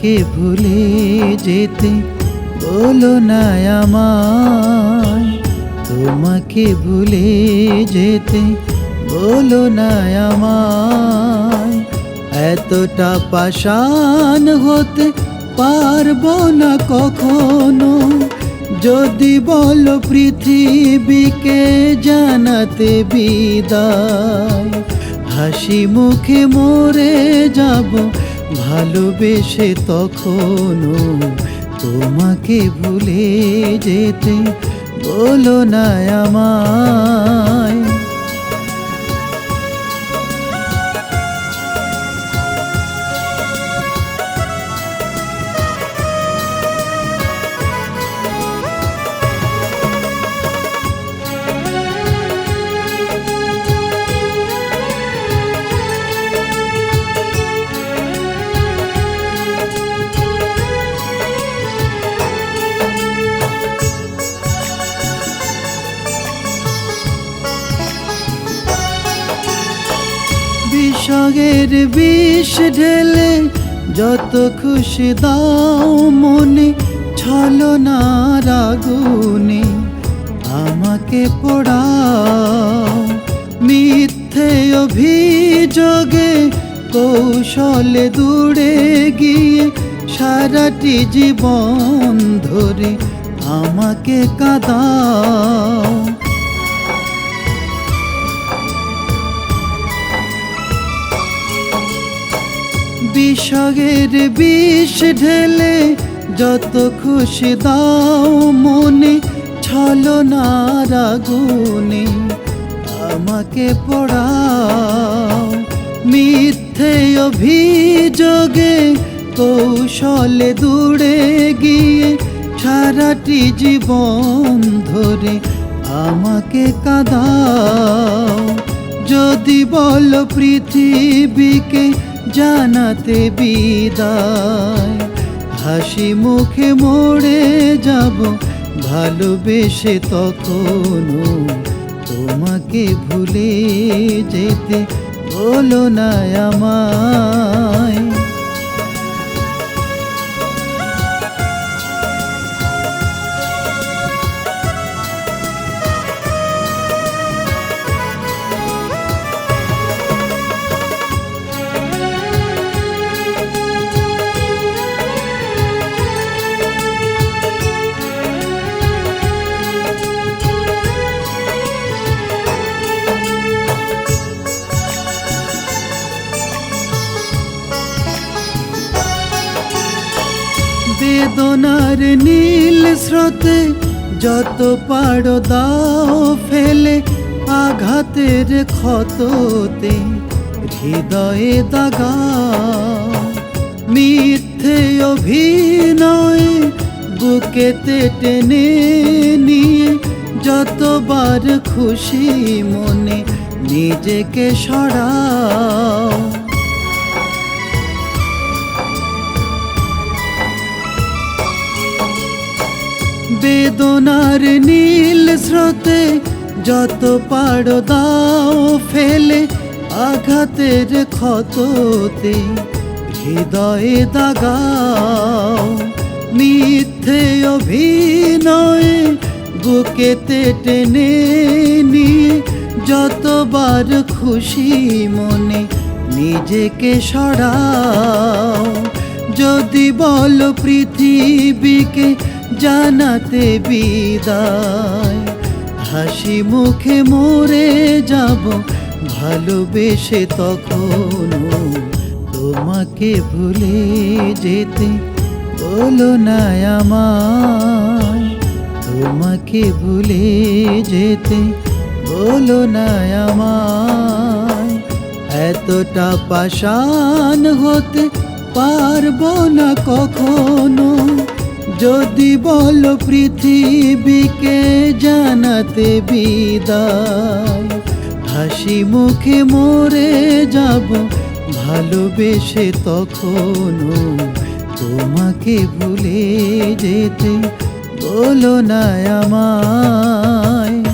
তোমাকে ভুলে যেতে বলো না আমায়। তোমাকে ভুলে যেতে বলো না আমায়। এতটা পাষাণ হতে পারব না কখনো। যদি বলো পৃথিবীকে জানাতে বিদায়, হাসি মুখে মরে যাব ভালোবেসে তখনও তোমাকে ভুলে যেতে বলো না আমায়। বিষয়ের বিষ ঢেলে যত খুশি দাও মনে ছলো না রাগুনে আমাকে পড়াও। মিথ্যে অভিযোগে কৌশলে দূরে গিয়ে সারাটি জীবন ধরে আমাকে কাঁদাও। বিষয়ের বিষ ঢেলে যত খুশি দাও মনে, ছলো না রাগুনে আমাকে পড়াও। মিথ্যে অভিযোগে কৌশলে দূরে গিয়ে সারাটি জীবন ধরে আমাকে কাঁদাও। যদি বল পৃথিবীকে জানাতে বিদায়। হাসি মুখে মরে যাব ভালোবেসে তখন তোমাকে ভুলে যেতে বলো না আমায়। বেদনার নীল স্রোতে, যত পাড়ো দাও ফেলে আঘাতের ক্ষততে, হৃদয়ে দাগা। মিথ্যে অভিনয় বুকেতে টেনে নিয়ে, যতবার খুশি মনে নিজেকে সরাও। বেদনার নীল স্রোতে যত পাড়ো দাও ফেলে আঘাতের ক্ষততে হৃদয়ে দাগাও। মিথ্যে অভিনয় বুকেতে টেনে নিয়ে যতবার খুশি মনে নিজেকে সরাও। যদি বল পৃথিবীকে জানাতে বিদায়। হাসি মুখে মরে যাব, ভালোবেসে তখনও তোমাকে ভুলে যেতে বলো না আমায়। তোমাকে ভুলে যেতে বলো না আমায়। এতটা পাষাণ হতে পারব না কখনো। যদি বল পৃথিবীকে জানাতে বিদায়, হাসি মুখে মরে যাব, ভালোবেসে তখন তোমাকে ভুলে যেতে বলো না আমায়।